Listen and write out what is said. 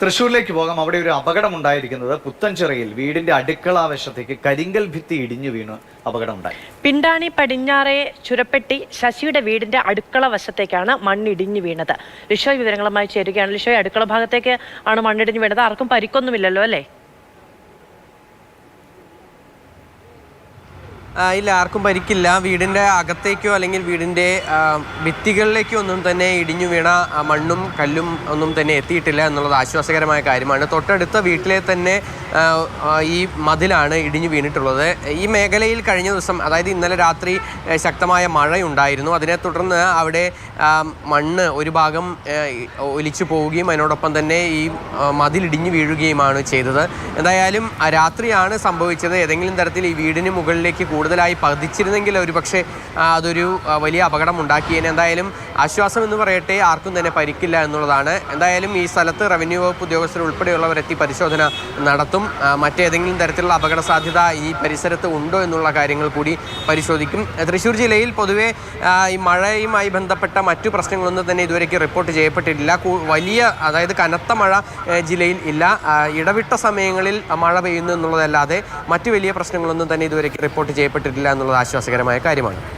തൃശ്ശൂരിലേക്ക് പോകാം. അവിടെ ഒരു അപകടം ഉണ്ടായിരിക്കുന്നത് പുത്തൻചിറയിൽ വീടിന്റെ അടുക്കള വശത്തേക്ക് കരിങ്കൽ ഭിത്തി ഇടിഞ്ഞു വീണ് അപകടം ഉണ്ടായി പിണ്ടാണി പടിഞ്ഞാറെ ചുരപ്പെട്ടി ശശിയുടെ വീടിന്റെ അടുക്കള വശത്തേക്കാണ് മണ്ണിടിഞ്ഞു വീണത്. ലിഷോയ് വിവരങ്ങളുമായി ചേരുകയാണ്. ലിഷോയ് അടുക്കള ഭാഗത്തേക്ക് ആണ് മണ്ണിടിഞ്ഞു വീണത്. ആർക്കും പരിക്കൊന്നുമില്ലല്ലോ അല്ലേ? ഇല്ല ആർക്കും പരിക്കില്ല. വീടിന്റെ അകത്തേക്കോ അല്ലെങ്കിൽ വീടിന്റെ ഭിത്തികളിലേക്കോ ഒന്നും തന്നെ ഇടിഞ്ഞു വീണ മണ്ണും കല്ലും ഒന്നും തന്നെ എത്തിയിട്ടില്ല എന്നുള്ളത് ആശ്വാസകരമായ കാര്യമാണ്. തൊട്ടടുത്ത വീട്ടിലെ തന്നെ ഈ മതിലാണ് ഇടിഞ്ഞു വീണിട്ടുള്ളത്. ഈ മേഖലയിൽ കഴിഞ്ഞ ദിവസം അതായത് ഇന്നലെ രാത്രി ശക്തമായ മഴയുണ്ടായിരുന്നു. അതിനെ തുടർന്ന് അവിടെ മണ്ണ് ഒരു ഭാഗം ഒലിച്ചു പോവുകയും അതിനോടൊപ്പം തന്നെ ഈ മതിലിടിഞ്ഞു വീഴുകയുമാണ് ചെയ്തത്. എന്തായാലും രാത്രിയാണ് സംഭവിച്ചത്. ഏതെങ്കിലും തരത്തിൽ ഈ വീടിന് മുകളിലേക്ക് കൂടുതലായി പതിച്ചിരുന്നെങ്കിൽ ഒരു പക്ഷേ അതൊരു വലിയ അപകടം ഉണ്ടാക്കിയേനെ എന്തായാലും ആശ്വാസം എന്ന് പറയട്ടെ ആർക്കും തന്നെ പരിക്കില്ല എന്നുള്ളതാണ്. എന്തായാലും ഈ സ്ഥലത്ത് റവന്യൂ വകുപ്പ് ഉദ്യോഗസ്ഥർ ഉൾപ്പെടെയുള്ളവരെത്തി പരിശോധന നടത്തും. മറ്റേതെങ്കിലും തരത്തിലുള്ള അപകട സാധ്യത ഈ പരിസരത്ത് ഉണ്ടോ എന്നുള്ള കാര്യങ്ങൾ കൂടി പരിശോധിക്കും. തൃശ്ശൂർ ജില്ലയിൽ പൊതുവേ ഈ മഴയുമായി ബന്ധപ്പെട്ട മറ്റു പ്രശ്നങ്ങളൊന്നും തന്നെ ഇതുവരേക്ക് റിപ്പോർട്ട് ചെയ്യപ്പെട്ടിട്ടില്ല. വലിയ അതായത് കനത്ത മഴ ജില്ലയിൽ ഇല്ല. ഇടവിട്ട സമയങ്ങളിൽ മഴ പെയ്യുന്നു എന്നുള്ളതല്ലാതെ മറ്റു വലിയ പ്രശ്നങ്ങളൊന്നും തന്നെ ഇതുവരേക്ക് റിപ്പോർട്ട് ചെയ്യപ്പെട്ടിട്ടില്ല. എന്നുള്ളത് ആശ്വാസകരമായ കാര്യമാണ്.